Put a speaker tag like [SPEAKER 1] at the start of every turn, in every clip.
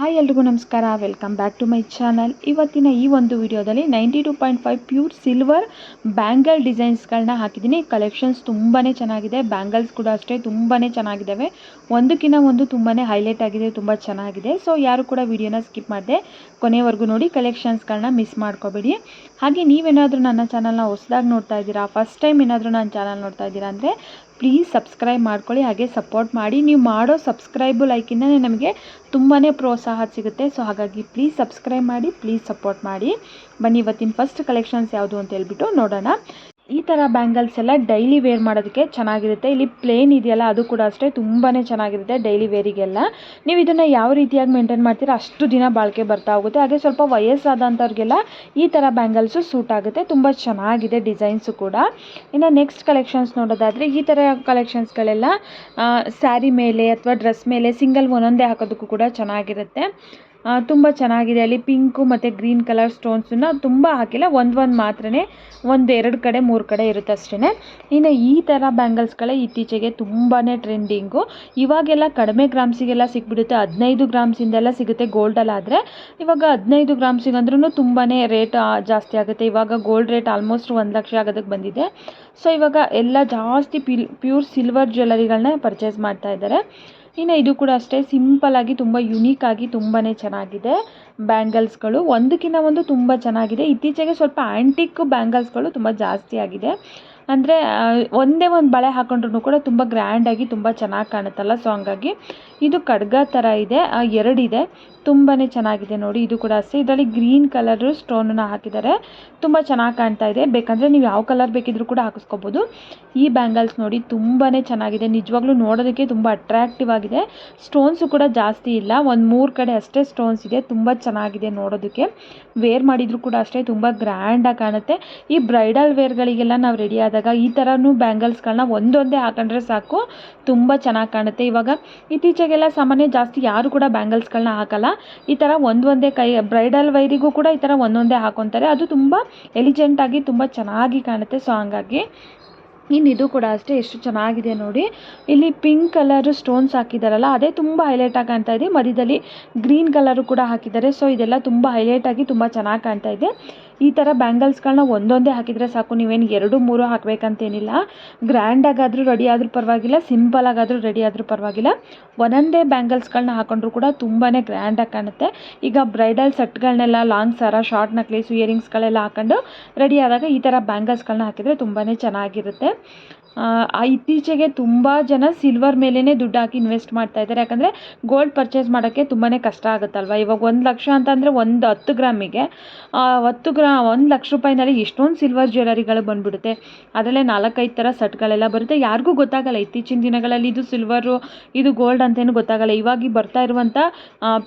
[SPEAKER 1] Hi ಎಲ್ರಿಗೂ ನಮಸ್ಕಾರ. Welcome back to my channel ಇವತ್ತಿನ ಈ ಒಂದು ವಿಡಿಯೋದಲ್ಲಿ ninety two point five pure silver bangle ಡಿಸೈನ್ಸ್ಗಳನ್ನ ಹಾಕಿದ್ದೀನಿ. ಕಲೆಕ್ಷನ್ಸ್ ತುಂಬಾ ಚೆನ್ನಾಗಿದೆ. ಬ್ಯಾಂಗಲ್ಸ್ ಕೂಡ ಅಷ್ಟೇ ತುಂಬಾ ಚೆನ್ನಾಗಿದ್ದಾವೆ ಒಂದಕ್ಕಿಂತ ಒಂದು ತುಂಬಾ ಹೈಲೈಟ್ ಆಗಿದೆ. ತುಂಬ ಚೆನ್ನಾಗಿದೆ. ಸೊ ಯಾರು ಕೂಡ ವಿಡಿಯೋನ ಸ್ಕಿಪ್ ಮಾಡಿದೆ ಕೊನೆವರೆಗೂ ನೋಡಿ ಕಲೆಕ್ಷನ್ಸ್ಗಳನ್ನ ಮಿಸ್ ಮಾಡ್ಕೋಬೇಡಿ. ಹಾಗೆ ನೀವೇನಾದರೂ ನನ್ನ ಚಾನಲ್ನ ಹೊಸದಾಗಿ ನೋಡ್ತಾ ಇದ್ದೀರಾ? ಫಸ್ಟ್ ಟೈಮ್ ಏನಾದರೂ ನನ್ನ ಚಾನಲ್ ನೋಡ್ತಾ ಇದ್ದೀರಾ ಅಂದರೆ ಪ್ಲೀಸ್ ಸಬ್ಸ್ಕ್ರೈಬ್ ಮಾಡ್ಕೊಳ್ಳಿ, ಹಾಗೆ ಸಪೋರ್ಟ್ ಮಾಡಿ. ನೀವು ಮಾಡೋ ಸಬ್ಸ್ಕ್ರೈಬು ಲೈಕಿಂದನೇ ನಮಗೆ ತುಂಬಾ ಪ್ರೋತ್ಸಾಹ ಸಿಗುತ್ತೆ. ಸೊ ಹಾಗಾಗಿ ಪ್ಲೀಸ್ ಸಬ್ಸ್ಕ್ರೈಬ್ ಮಾಡಿ ಪ್ಲೀಸ್ ಸಪೋರ್ಟ್ ಮಾಡಿ. ಬನ್ನಿ, ಇವತ್ತಿನ ಫಸ್ಟ್ ಕಲೆಕ್ಷನ್ಸ್ ಯಾವುದು ಅಂತ ಹೇಳ್ಬಿಟ್ಟು ನೋಡೋಣ. ಈ ಥರ ಬ್ಯಾಂಗಲ್ಸ್ ಎಲ್ಲ ಡೈಲಿ ವೇರ್ ಮಾಡೋದಕ್ಕೆ ಚೆನ್ನಾಗಿರುತ್ತೆ. ಇಲ್ಲಿ ಪ್ಲೇನ್ ಇದೆಯಲ್ಲ, ಅದು ಕೂಡ ಅಷ್ಟೇ. ತುಂಬಾ ಚೆನ್ನಾಗಿರುತ್ತೆ ಡೈಲಿ ವೇರಿಗೆಲ್ಲ ನೀವು ಇದನ್ನು ಯಾವ ರೀತಿಯಾಗಿ ಮೇಂಟೈನ್ ಮಾಡ್ತೀರಾ? ಅಷ್ಟು ದಿನ ಬಾಳಿಕೆ ಬರ್ತಾ ಹೋಗುತ್ತೆ. ಹಾಗೆ ಸ್ವಲ್ಪ ವಯಸ್ಸಾದಂಥವ್ರಿಗೆಲ್ಲ ಈ ಥರ ಬ್ಯಾಂಗಲ್ಸು ಸೂಟ್ ಆಗುತ್ತೆ. ತುಂಬ ಚೆನ್ನಾಗಿದೆ ಡಿಸೈನ್ಸು ಕೂಡ. ಇನ್ನು ನೆಕ್ಸ್ಟ್ ಕಲೆಕ್ಷನ್ಸ್ ನೋಡೋದಾದರೆ, ಈ ಥರ ಕಲೆಕ್ಷನ್ಸ್ಗಳೆಲ್ಲ ಸ್ಯಾರಿ ಮೇಲೆ ಅಥವಾ ಡ್ರೆಸ್ ಮೇಲೆ ಸಿಂಗಲ್ ಒಂದೊಂದೇ ಹಾಕೋದಕ್ಕೂ ಕೂಡ ಚೆನ್ನಾಗಿರುತ್ತೆ. ತುಂಬ ಚೆನ್ನಾಗಿದೆ. ಅಲ್ಲಿ ಪಿಂಕು ಮತ್ತು ಗ್ರೀನ್ ಕಲರ್ ಸ್ಟೋನ್ಸನ್ನ ತುಂಬ ಹಾಕಿಲ್ಲ. ಒಂದು ಒಂದು ಮಾತ್ರನೇ, ಒಂದು ಎರಡು ಕಡೆ, ಮೂರು ಕಡೆ ಇರುತ್ತೆ ಅಷ್ಟೇ ಇನ್ನು ಈ ಥರ ಬ್ಯಾಂಗಲ್ಸ್ಗಳೇ ಇತ್ತೀಚೆಗೆ ತುಂಬಾ ಟ್ರೆಂಡಿಂಗು ಇವಾಗೆಲ್ಲ ಕಡಿಮೆ ಗ್ರಾಮ್ಸಿಗೆಲ್ಲ ಸಿಕ್ಬಿಡುತ್ತೆ ಹದಿನೈದು ಗ್ರಾಮ್ಸಿಂದೆಲ್ಲ ಸಿಗುತ್ತೆ ಗೋಲ್ಡಲ್ಲಾದರೆ ಇವಾಗ ಹದಿನೈದು ಗ್ರಾಮ್ಸಿಗಂದ್ರೂ ತುಂಬಾ ರೇಟ್ ಜಾಸ್ತಿ ಆಗುತ್ತೆ. ಇವಾಗ ಗೋಲ್ಡ್ ರೇಟ್ ಆಲ್ಮೋಸ್ಟ್ ಒಂದು ಲಕ್ಷ ಆಗೋದಕ್ಕೆ ಬಂದಿದೆ. ಸೊ ಇವಾಗ ಎಲ್ಲ ಜಾಸ್ತಿ ಪ್ಯೂರ್ ಸಿಲ್ವರ್ ಜ್ಯುವೆಲರಿಗಳನ್ನ ಪರ್ಚೇಸ್ ಮಾಡ್ತಾ ಇದ್ದಾರೆ. ಇನ್ನು ಇದು ಕೂಡ ಅಷ್ಟೇ ಸಿಂಪಲ್ಲಾಗಿ ತುಂಬ ಯುನೀಕಾಗಿ ತುಂಬಾ ಚೆನ್ನಾಗಿದೆ ಬ್ಯಾಂಗಲ್ಸ್ಗಳು. ಒಂದಕ್ಕಿಂತ ಒಂದು ತುಂಬ ಚೆನ್ನಾಗಿದೆ. ಇತ್ತೀಚೆಗೆ ಸ್ವಲ್ಪ ಆ್ಯಂಟಿಕ್ ಬ್ಯಾಂಗಲ್ಸ್ಗಳು ತುಂಬ ಜಾಸ್ತಿ ಆಗಿದೆ. ಅಂದರೆ ಒಂದೇ ಒಂದು ಬಳೆ ಹಾಕೊಂಡ್ರೂ ಕೂಡ ತುಂಬ ಗ್ರ್ಯಾಂಡಾಗಿ ತುಂಬ ಚೆನ್ನಾಗಿ ಕಾಣುತ್ತಲ್ಲ. ಸೊ ಹಂಗಾಗಿ ಇದು ಖಡ್ಗ ಥರ ಇದೆ. ಎರಡಿದೆ. ತುಂಬಾ ಚೆನ್ನಾಗಿದೆ ನೋಡಿ, ಇದು ಕೂಡ ಅಷ್ಟೇ. ಇದರಲ್ಲಿ ಗ್ರೀನ್ ಕಲರು ಸ್ಟೋನನ್ನ ಹಾಕಿದ್ದಾರೆ. ತುಂಬ ಚೆನ್ನಾಗಿ ಕಾಣ್ತಾ ಇದೆ. ಬೇಕಂದರೆ ನೀವು ಯಾವ ಕಲರ್ ಬೇಕಿದ್ರೂ ಕೂಡ ಹಾಕಿಸ್ಕೋಬೋದು. ಈ ಬ್ಯಾಂಗಲ್ಸ್ ನೋಡಿ ತುಂಬಾ ಚೆನ್ನಾಗಿದೆ. ನಿಜವಾಗ್ಲೂ ನೋಡೋದಕ್ಕೆ ತುಂಬ ಅಟ್ರಾಕ್ಟಿವ್ ಆಗಿದೆ. ಸ್ಟೋನ್ಸು ಕೂಡ ಜಾಸ್ತಿ ಇಲ್ಲ. ಒಂದು ಮೂರು ಕಡೆ ಅಷ್ಟೇ ಸ್ಟೋನ್ಸ್ ಇದೆ. ತುಂಬ ಚೆನ್ನಾಗಿದೆ ನೋಡೋದಕ್ಕೆ. ವೇರ್ ಮಾಡಿದರೂ ಕೂಡ ಅಷ್ಟೇ. ತುಂಬ ಗ್ರ್ಯಾಂಡಾಗಿ ಕಾಣುತ್ತೆ. ಈ ಬ್ರೈಡಲ್ ವೇರ್ಗಳಿಗೆಲ್ಲ ನಾವು ರೆಡಿ ಆದಾಗ ಈ ಥರನೂ ಬ್ಯಾಂಗಲ್ಸ್ಗಳನ್ನ ಒಂದೊಂದೇ ಹಾಕೊಂಡ್ರೆ ಸಾಕು. ತುಂಬ ಚೆನ್ನಾಗಿ ಕಾಣುತ್ತೆ. ಇವಾಗ ಇತ್ತೀಚೆಗೆಲ್ಲ ಸಾಮಾನ್ಯ ಜಾಸ್ತಿ ಯಾರು ಕೂಡ ಬ್ಯಾಂಗಲ್ಸ್ಗಳನ್ನ ಹಾಕಲ್ಲ. ಈ ಥರ ಒಂದೊಂದೇ ಕೈ, ಬ್ರೈಡಲ್ ವೈರಿಗೂ ಕೂಡ ಈ ಥರ ಒಂದೊಂದೇ ಹಾಕೊತಾರೆ. ಅದು ತುಂಬ ಎಲಿಜೆಂಟಾಗಿ ತುಂಬ ಚೆನ್ನಾಗಿ ಕಾಣುತ್ತೆ ಸೊ ಹಂಗಾಗಿ ಇನ್ನು ಇದು ಕೂಡ ಅಷ್ಟೇ, ಎಷ್ಟು ಚೆನ್ನಾಗಿದೆ ನೋಡಿ. ಇಲ್ಲಿ ಪಿಂಕ್ ಕಲರು ಸ್ಟೋನ್ಸ್ ಹಾಕಿದಾರಲ್ಲ, ಅದೇ ತುಂಬ ಹೈಲೈಟಾಗಿ ಕಾಣ್ತಾ ಇದೆ. ಮಧ್ಯದಲ್ಲಿ ಗ್ರೀನ್ ಕಲರು ಕೂಡ ಹಾಕಿದ್ದಾರೆ. ಸೊ, ಇದೆಲ್ಲ ತುಂಬ ಹೈಲೈಟಾಗಿ ತುಂಬ ಚೆನ್ನಾಗಿ ಕಾಣ್ತಾ ಇದೆ. ಈ ಥರ ಬ್ಯಾಂಗಲ್ಸ್ಗಳನ್ನ ಒಂದೊಂದೇ ಹಾಕಿದರೆ ಸಾಕು. ನೀವೇನು ಎರಡು, ಮೂರು ಹಾಕಬೇಕಂತೇನಿಲ್ಲ. ಗ್ರ್ಯಾಂಡಾಗಾದರೂ ರೆಡಿ ಆದರೂ ಪರವಾಗಿಲ್ಲ ಸಿಂಪಲಾಗಾದರೂ ರೆಡಿ ಆದರೂ ಪರವಾಗಿಲ್ಲ. ಒಂದೊಂದೇ ಬ್ಯಾಂಗಲ್ಸ್ಗಳನ್ನ ಹಾಕೊಂಡ್ರೂ ಕೂಡ ತುಂಬಾ ಗ್ರ್ಯಾಂಡಾಗಿ ಕಾಣುತ್ತೆ. ಈಗ ಬ್ರೈಡಲ್ ಸೆಟ್ಗಳನ್ನೆಲ್ಲ ಲಾಂಗ್ ಸರ ಶಾರ್ಟ್ ನಕ್ಲೀಸು ಇಯರಿಂಗ್ಸ್ಗಳೆಲ್ಲ ಹಾಕೊಂಡು ರೆಡಿ ಆದಾಗ ಈ ಥರ ಬ್ಯಾಂಗಲ್ಸ್ಗಳನ್ನ ಹಾಕಿದರೆ ತುಂಬಾ ಚೆನ್ನಾಗಿರುತ್ತೆ. ಇತ್ತೀಚೆಗೆ ತುಂಬ ಜನ ಸಿಲ್ವರ್ ಮೇಲೇ ದುಡ್ಡು ಹಾಕಿ ಇನ್ವೆಸ್ಟ್ ಮಾಡ್ತಾ ಇದ್ದಾರೆ. ಯಾಕಂದರೆ ಗೋಲ್ಡ್ ಪರ್ಚೇಸ್ ಮಾಡೋಕ್ಕೆ ತುಂಬಾ ಕಷ್ಟ ಆಗುತ್ತಲ್ವ? ಇವಾಗ ಒಂದು ಲಕ್ಷ ಅಂತಂದರೆ ಒಂದು ಹತ್ತು ಗ್ರಾಮಿಗೆ ಹತ್ತು ಗ್ರಾ, ಒಂದು ಲಕ್ಷ ರೂಪಾಯಿನಲ್ಲಿ ಎಷ್ಟೊಂದು ಸಿಲ್ವರ್ ಜ್ಯುವೆಲರಿಗಳು ಬಂದ್ಬಿಡುತ್ತೆ. ಅದರಲ್ಲೇ ನಾಲ್ಕೈದು ಥರ ಸೆಟ್ಗಳೆಲ್ಲ ಬರುತ್ತೆ. ಯಾರಿಗೂ ಗೊತ್ತಾಗಲ್ಲ. ಇತ್ತೀಚಿನ ದಿನಗಳಲ್ಲಿ ಇದು ಸಿಲ್ವರು ಇದು ಗೋಲ್ಡ್ ಅಂತೇನು ಗೊತ್ತಾಗಲ್ಲ. ಇವಾಗ ಬರ್ತಾ ಇರುವಂಥ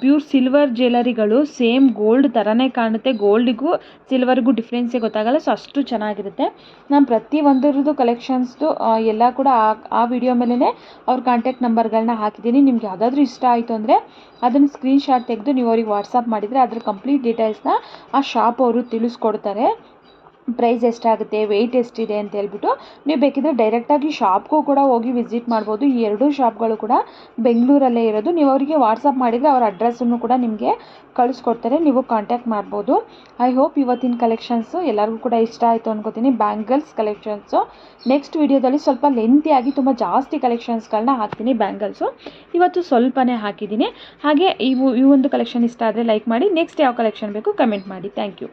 [SPEAKER 1] ಪ್ಯೂರ್ ಸಿಲ್ವರ್ ಜ್ಯುವೆಲರಿಗಳು ಸೇಮ್ ಗೋಲ್ಡ್ ಥರನೇ ಕಾಣುತ್ತೆ. ಗೋಲ್ಡಿಗೂ ಸಿಲ್ವರ್ಗೂ ಡಿಫ್ರೆನ್ಸೇ ಗೊತ್ತಾಗಲ್ಲ. ಸೊ ಅಷ್ಟು ಚೆನ್ನಾಗಿರುತ್ತೆ. ನಾನು ಪ್ರತಿಯೊಂದರದ್ದು ಕಲೆಕ್ಷನ್ಸ್ದು ಎಲ್ಲ ಕೂಡ ಆ ಆ ವಿಡಿಯೋ ಮೇಲೇ ಅವ್ರ ಕಾಂಟ್ಯಾಕ್ಟ್ ನಂಬರ್ಗಳನ್ನ ಹಾಕಿದ್ದೀನಿ. ನಿಮ್ಗೆ ಯಾವುದಾದ್ರೂ ಇಷ್ಟ ಆಯಿತು ಅಂದರೆ ಅದನ್ನು ಸ್ಕ್ರೀನ್ಶಾಟ್ ತೆಗೆದು ನೀವು ಅವ್ರಿಗೆ ವಾಟ್ಸಪ್ ಮಾಡಿದರೆ ಅದ್ರ ಕಂಪ್ಲೀಟ್ ಡೀಟೇಲ್ಸ್ನ ಆ ಶಾಪ್ ಅವರು ತಿಳಿಸ್ಕೊಡ್ತಾರೆ. ಪ್ರೈಸ್ ಎಷ್ಟಾಗುತ್ತೆ ವೆಯ್ಟ್ ಎಷ್ಟಿದೆ ಅಂತ ಹೇಳ್ಬಿಟ್ಟು ನೀವು ಬೇಕಿದ್ರೆ ಡೈರೆಕ್ಟಾಗಿ ಶಾಪ್ಗೂ ಕೂಡ ಹೋಗಿ ವಿಸಿಟ್ ಮಾಡ್ಬೋದು. ಈ ಎರಡೂ ಶಾಪ್ಗಳು ಕೂಡ ಬೆಂಗಳೂರಲ್ಲೇ ಇರೋದು. ನೀವು ಅವರಿಗೆ ವಾಟ್ಸಪ್ ಮಾಡಿದರೆ ಅವ್ರ ಅಡ್ರೆಸ್ಸನ್ನು ಕೂಡ ನಿಮಗೆ ಕಳಿಸ್ಕೊಡ್ತಾರೆ. ನೀವು ಕಾಂಟ್ಯಾಕ್ಟ್ ಮಾಡ್ಬೋದು. ಐ ಹೋಪ್ ಇವತ್ತಿನ ಕಲೆಕ್ಷನ್ಸು ಎಲ್ಲರಿಗೂ ಕೂಡ ಇಷ್ಟ ಆಯಿತು ಅಂದ್ಕೋತೀನಿ ಬ್ಯಾಂಗಲ್ಸ್ ಕಲೆಕ್ಷನ್ಸು ನೆಕ್ಸ್ಟ್ ವಿಡಿಯೋದಲ್ಲಿ ಸ್ವಲ್ಪ ಲೆಂತಿಯಾಗಿ ತುಂಬ ಜಾಸ್ತಿ ಕಲೆಕ್ಷನ್ಸ್ಗಳನ್ನ ಹಾಕ್ತೀನಿ ಬ್ಯಾಂಗಲ್ಸು ಇವತ್ತು ಸ್ವಲ್ಪನೇ ಹಾಕಿದ್ದೀನಿ. ಹಾಗೆ ಇವು, ಈ ಒಂದು ಕಲೆಕ್ಷನ್ ಇಷ್ಟ ಆದರೆ ಲೈಕ್ ಮಾಡಿ. ನೆಕ್ಸ್ಟ್ ಯಾವ ಕಲೆಕ್ಷನ್ ಬೇಕು ಕಮೆಂಟ್ ಮಾಡಿ. Thank you